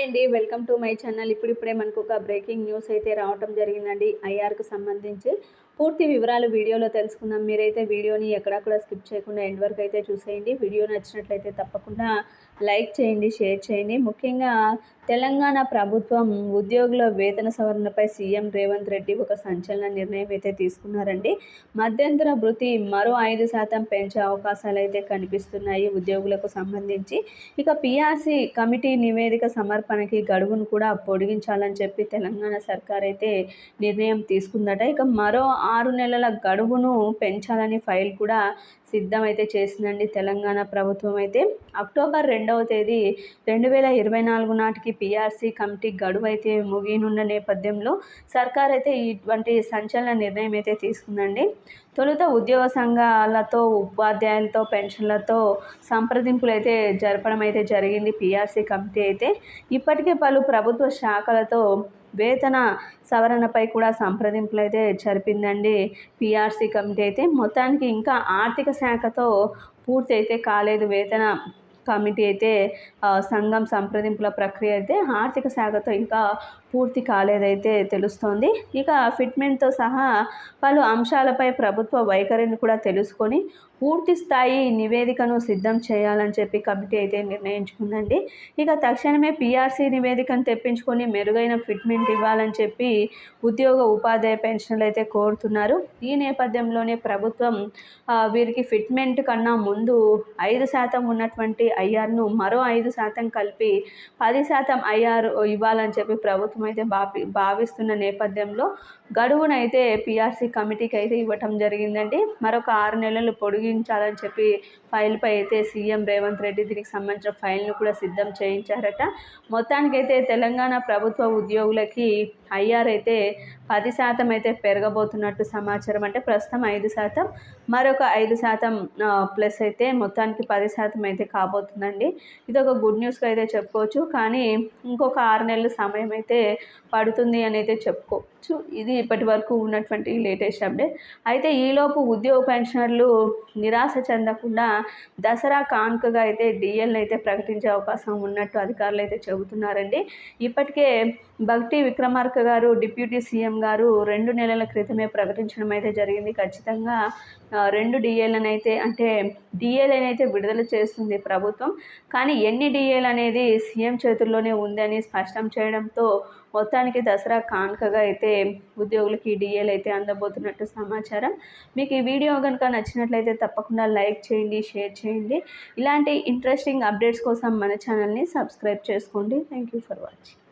Hi అండి. Welcome to my channel. ఇప్పుడిప్పుడే మనకు ఒక బ్రేకింగ్ న్యూస్ అయితే రావటం జరిగిందండి. ఐఆర్కు సంబంధించి పూర్తి వివరాలు వీడియోలో తెలుసుకుందాం. మీరైతే వీడియోని ఎక్కడా కూడా స్కిప్ చేయకుండా ఎండ్ వరకు అయితే చూసేయండి. వీడియో నచ్చినట్లయితే తప్పకుండా లైక్ చేయండి షేర్ చేయండి. ముఖ్యంగా తెలంగాణ ప్రభుత్వం ఉద్యోగుల వేతన సవరణపై సీఎం రేవంత్ రెడ్డి ఒక సంచలన నిర్ణయం అయితే తీసుకున్నారండి. మధ్యంతర భృతి మరో ఐదు శాతం పెంచే అవకాశాలు అయితే కనిపిస్తున్నాయి ఉద్యోగులకు సంబంధించి. ఇక పిఆర్సీ కమిటీ నివేదిక సమర్పణకి గడువును కూడా పొడిగించాలని చెప్పి తెలంగాణ సర్కార్ అయితే నిర్ణయం తీసుకుందట. ఇక మరో ఆరు నెలల గడువును పెంచాలని ఫైల్ కూడా సిద్ధమైతే చేసిందండి తెలంగాణ ప్రభుత్వం అయితే. అక్టోబర్ రెండవ తేదీ రెండు వేల ఇరవై నాలుగు నాటికి పిఆర్సీ కమిటీ గడువు అయితే ముగియనున్న నేపథ్యంలో సర్కార్ అయితే ఇటువంటి సంచలన నిర్ణయం అయితే తీసుకుందండి. తొలుత ఉద్యోగ సంఘాలతో ఉపాధ్యాయులతో పెన్షన్లతో సంప్రదింపులు అయితే జరపడం అయితే జరిగింది పిఆర్సీ కమిటీ అయితే. ఇప్పటికే పలు ప్రభుత్వ శాఖలతో వేతన సవరణపై కూడా సంప్రదింపులు అయితే జరిపిందండి. పిఆర్సీ కమిటీ అయితే మొత్తానికి ఇంకా ఆర్థిక శాఖతో పూర్తి అయితే కాలేదు వేతన. కమిటీ అయితే సంఘం సంప్రదింపుల ప్రక్రియ అయితే ఆర్థిక శాఖతో ఇంకా పూర్తి కాలేదైతే తెలుస్తోంది. ఇక ఫిట్మెంట్తో సహా పలు అంశాలపై ప్రభుత్వ వైఖరిని కూడా తెలుసుకొని పూర్తి స్థాయి నివేదికను సిద్ధం చేయాలని చెప్పి కమిటీ అయితే నిర్ణయించుకుందండి. ఇక తక్షణమే పీఆర్సీ నివేదికను తెప్పించుకొని మెరుగైన ఫిట్మెంట్ ఇవ్వాలని చెప్పి ఉద్యోగ ఉపాధ్యాయ పెన్షన్లు అయితే కోరుతున్నారు. ఈ నేపథ్యంలోనే ప్రభుత్వం వీరికి ఫిట్మెంట్ కన్నా ముందు ఐదు శాతం ఉన్నటువంటి ఐఆర్ను మరో ఐదు శాతం కలిపి పది శాతం ఐఆర్ ఇవ్వాలని చెప్పి ప్రభుత్వం అయితే భావి భావిస్తున్న నేపథ్యంలో గడువునైతే పిఆర్సీ కమిటీకి అయితే ఇవ్వటం జరిగిందండి. మరొక ఆరు నెలలు పొడిగించాలని చెప్పి ఫైల్పై అయితే సీఎం రేవంత్ రెడ్డి దీనికి సంబంధించిన ఫైల్ను కూడా సిద్ధం చేయించారట. మొత్తానికైతే తెలంగాణ ప్రభుత్వ ఉద్యోగులకి ఐఆర్ అయితే పది శాతం అయితే పెరగబోతున్నట్టు సమాచారం. అంటే ప్రస్తుతం ఐదు శాతం మరొక ఐదు శాతం ప్లస్ అయితే మొత్తానికి పది శాతం అయితే కాబోతుందండి. ఇది ఒక గుడ్ న్యూస్గా అయితే చెప్పుకోవచ్చు. కానీ ఇంకొక ఆరు నెలల సమయం అయితే పడుతుంది అని అయితే చెప్పుకోవచ్చు ఇది ఇప్పటి వరకు ఉన్నటువంటి లేటెస్ట్ అప్డేట్. అయితే ఈలోపు ఉద్యోగ పెన్షనర్లు నిరాశ చెందకుండా దసరా కానుకగా అయితే డిఎల్ని అయితే ప్రకటించే అవకాశం ఉన్నట్టు అధికారులు అయితే చెబుతున్నారండి. ఇప్పటికే భక్తి విక్రమార్క గారు డిప్యూటీ సీఎం గారు రెండు నెలల క్రితమే ప్రకటించడం అయితే జరిగింది. ఖచ్చితంగా రెండు డిఏలను అయితే అంటే డిఏలను అయితే విడుదల చేస్తుంది ప్రభుత్వం. కానీ ఎన్ని డిఏలు అనేది సీఎం చేతుల్లోనే ఉందని స్పష్టం చేయడంతో మొత్తానికి దసరా కానుకగా అయితే అయితే ఉద్యోగులకి డిఏలు అయితే అందబోతున్నట్టు సమాచారం. మీకు ఈ వీడియో కనుక నచ్చినట్లయితే తప్పకుండా లైక్ చేయండి షేర్ చేయండి. ఇలాంటి ఇంట్రెస్టింగ్ అప్డేట్స్ కోసం మన ఛానల్ని సబ్స్క్రైబ్ చేసుకోండి. Thank you for watching